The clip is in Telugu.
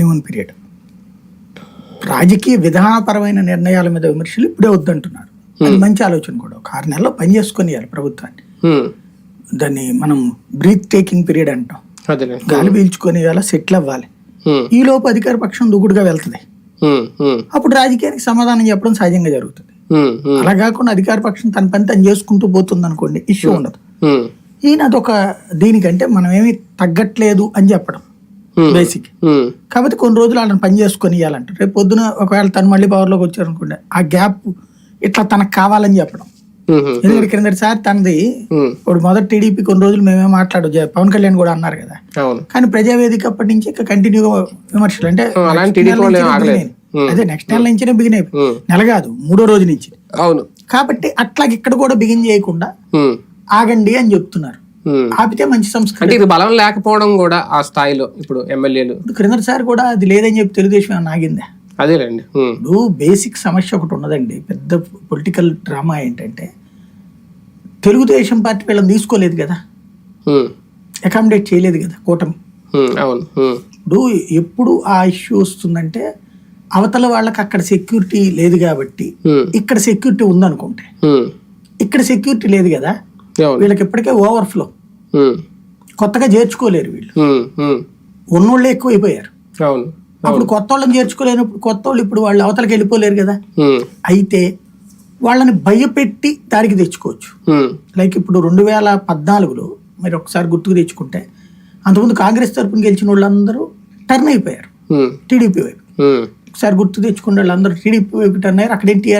హనీమూన్ పీరియడ్ రాజకీయ విధానపరమైన నిర్ణయాల మీద విమర్శలు ఇప్పుడే వద్దంటున్నారు. అది మంచి ఆలోచన కూడా. ఒక ఆరు నెలల్లో పని చేసుకొని ప్రభుత్వాన్ని. దాన్ని మనం బ్రీత్ టేకింగ్ పీరియడ్ అంటాం. గాలి పీల్చుకొని ఇవాళ సెటిల్ అవ్వాలి. ఈ లోపు అధికార పక్షం దూకుడుగా వెళ్తుంది. అప్పుడు రాజకీయానికి సమాధానం చెప్పడం సహజంగా జరుగుతుంది. అలా కాకుండా అధికార పక్షం తన పని తను చేసుకుంటూ పోతుంది అనుకోండి ఇష్యూ ఉండదు. ఈయన అదొక దీనికంటే మనం ఏమీ తగ్గట్లేదు అని చెప్పడం. బేసిక్ ఉమ్, కాబట్టి కొన్ని రోజులు వాళ్ళని పని చేసుకొని ఇవ్వాలంట రేపు పొద్దున ఒకవేళ తను మళ్ళీ పవర్లోకి వచ్చారనుకోండి ఆ గ్యాప్ ఇట్లా తనకు కావాలని చెప్పడం. ఉమ్, ఎందుకంటే క్రిందటిసారి తనది ఇప్పుడు మొదటి టీడీపీ కొన్ని రోజులు మేమే మాట్లాడు పవన్ కళ్యాణ్ కూడా అన్నారు కదా. కానీ ప్రజావేదిక అప్పటి నుంచి ఇక కంటిన్యూగా విమర్శలు అంటే Hmm, నుంచే. అదే నెక్స్ట్ నెల నుంచినే బిగిన్ అయిపోయి నెల కాదు మూడో రోజు నుంచి. అవును. కాబట్టి అట్లా ఇక్కడ కూడా బిగిన్ చేయకుండా ఆగండి అని చెప్తున్నారు. ఆపితే మంచి సంస్కృతి. అంటే ఇది బలం లేకపోవడం కూడా ఆ స్థాయిలో ఇప్పుడు ఎమ్మెల్యేలు. ఇప్పుడు క్రిందటిసారి కూడా అది లేదని చెప్పి తెలుగుదేశం ఆగిందా? అదేలేండి. ఉమ్, ఇప్పుడు బేసిక్ సమస్య ఒకటి ఉన్నదండి. పెద్ద పొలిటికల్ డ్రామా ఏంటంటే తెలుగుదేశం పార్టీ వీళ్ళని తీసుకోలేదు కదా. అకామిడేట్ చేయలేదు కదా కూటమి. అవును. ఇప్పుడు ఎప్పుడు ఆ ఇష్యూ వస్తుందంటే అవతల వాళ్ళకి అక్కడ సెక్యూరిటీ లేదు కాబట్టి ఇక్కడ సెక్యూరిటీ ఉందనుకుంటే. ఇక్కడ సెక్యూరిటీ లేదు కదా వీళ్ళకి ఇప్పటికే ఓవర్ఫ్లో కొత్తగా చేర్చుకోలేరు వీళ్ళు. ఉన్నోళ్ళే ఎక్కువైపోయారు. అవును అప్పుడు కొత్త వాళ్ళని చేర్చుకోలేనప్పుడు కొత్త వాళ్ళు ఇప్పుడు వాళ్ళు అవతలకి వెళ్ళిపోలేరు కదా. అయితే వాళ్ళని భయపెట్టి దారికి తెచ్చుకోవచ్చు. లైక్ ఇప్పుడు రెండు వేల పద్నాలుగులో మీరు ఒకసారి గుర్తుకు తెచ్చుకుంటే అంతకుముందు కాంగ్రెస్ తరపున గెలిచిన వాళ్ళందరూ టర్న్ అయిపోయారు. టీడీపీ వైపు. ఒకసారి గుర్తు తెచ్చుకున్న వాళ్ళందరూ టీడీపీ వైపు టర్న్ అయ్యారు. అక్కడ టీఆర్